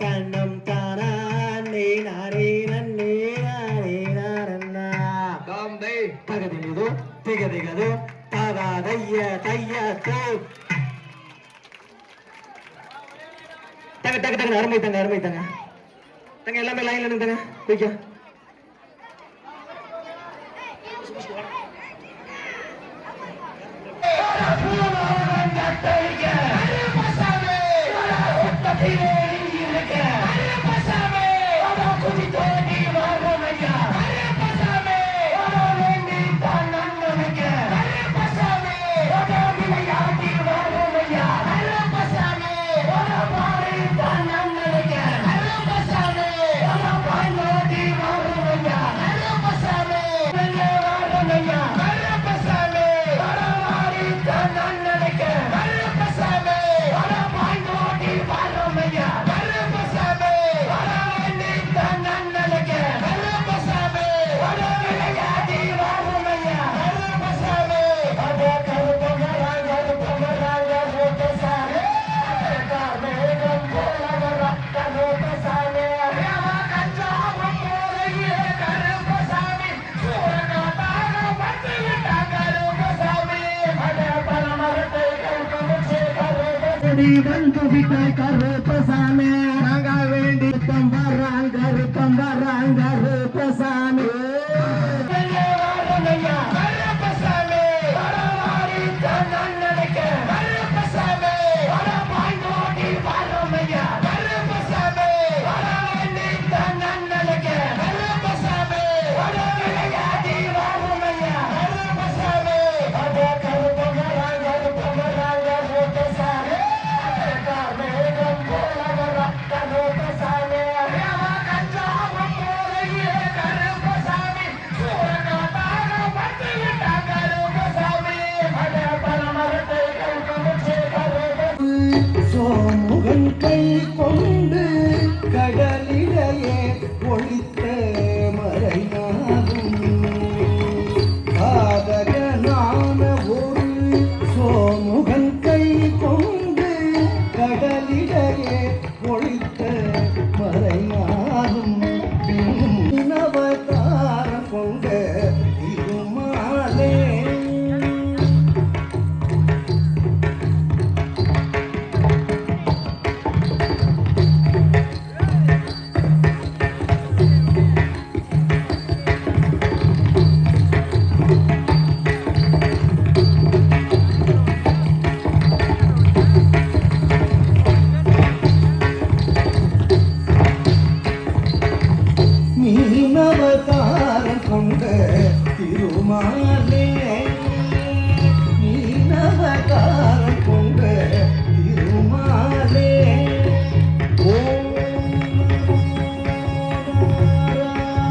கண்ணம் தானே நாரே நன்னே நாரே நாரண்ணா காம்பை பகதி மிது திகதிகது தாதா தைய தைய தோ தங்க தங்க தங்க அருமை தங்க அருமை தங்க தங்க எல்லாமே லைன்ல நின்றுங்க குயிக்கா Yeah. வந்து விட்ட கருப்பசாமி. நாங்க வேண்டி வர்றாங்க. சோமுகன் கை கொண்டு கடலிடையே ஒழித்த மறைநாகும் காதகனான ஒரு சோமுகன் திருமாலே.